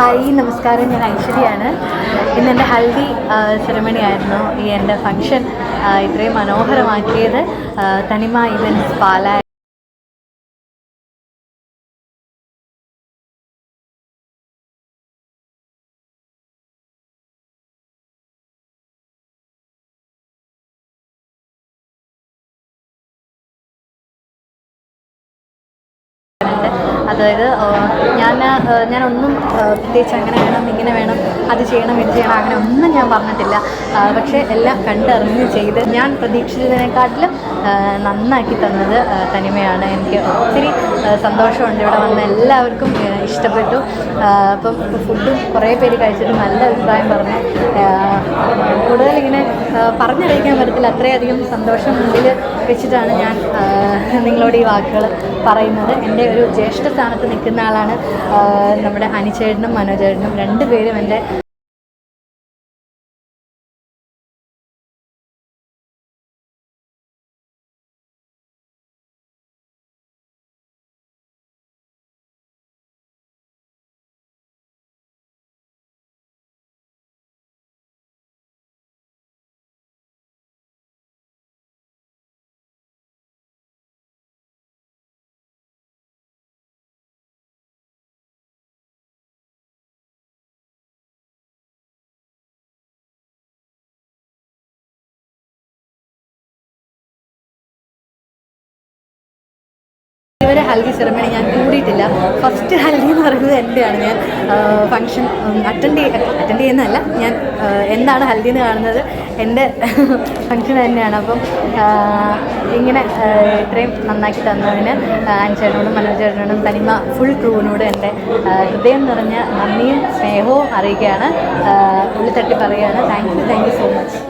Hi നമസ്കാരം. ഞാൻ ഐശ്വര്യയാണ്. ഇന്ന് എന്റെ ഹൽദി സെറമണി ആയിരുന്നു. ഈ എന്റെ ഫങ്ഷൻ ഇത്രയും മനോഹരമാക്കിയത് തനിമ ഇവൻസ് പാല അതായത് ഞാൻ ഞാനൊന്നും പ്രത്യേകിച്ച് അങ്ങനെ വേണം ഇങ്ങനെ വേണം അത് ചെയ്യണം ഇത് ചെയ്യണം അങ്ങനെ ഒന്നും ഞാൻ പറഞ്ഞിട്ടില്ല. പക്ഷേ എല്ലാം കണ്ടറിഞ്ഞ് ചെയ്ത് ഞാൻ പ്രതീക്ഷിച്ചതിനെക്കാട്ടിലും നന്നാക്കി തന്നത് തനിമയാണ്. എനിക്ക് ഒത്തിരി സന്തോഷമുണ്ട് ഇവിടെ വന്ന എല്ലാവർക്കും ഇഷ്ടപ്പെട്ടു. അപ്പം ഫുഡും കുറേ പേര് കഴിച്ചിട്ട് നല്ല അഭിപ്രായം പറഞ്ഞു. കൂടുതലിങ്ങനെ പറഞ്ഞറിയിക്കാൻ പറ്റത്തില്ല. അത്രയധികം സന്തോഷം മുന്നിൽ വെച്ചിട്ടാണ് ഞാൻ നിങ്ങളോട് ഈ വാക്കുകൾ പറയുന്നത്. എന്റെ ഒരു ജ്യേഷ്ഠ സ്ഥാനത്ത് നിൽക്കുന്ന ആളാണ് നമ്മുടെ അനിച്ചേട്ടനും മനോജേട്ടനും. രണ്ടുപേരും എന്റെ ഇതുവരെ ഹൽദി സെറമണി ഞാൻ കൂടിയിട്ടില്ല. ഫസ്റ്റ് ഹൽദി എന്ന് പറയുന്നത് എന്റെയാണ് ഞാൻ ഫംഗ്ഷൻ അറ്റൻഡ് അറ്റൻഡ് ചെയ്യുന്നതല്ല. ഞാൻ എന്താണ് ഹൽദി എന്ന് കാണുന്നത് എന്റെ ഫംഗ്ഷൻ തന്നെയാണ്. അപ്പം ഇങ്ങനെ ഇത്രയും നന്നാക്കി തന്നതിന് ആൻചേട്ടനോടും മനോജേട്ടനോടും തനിമ ഫുൾ ക്രൂവിനോട് എന്റെ ഹൃദയം നിറഞ്ഞ നന്ദിയും സ്നേഹവും അറിയിക്കുകയാണ്. ഉള്ളിത്തട്ടി പറയുകയാണ്. Thank you thank you so much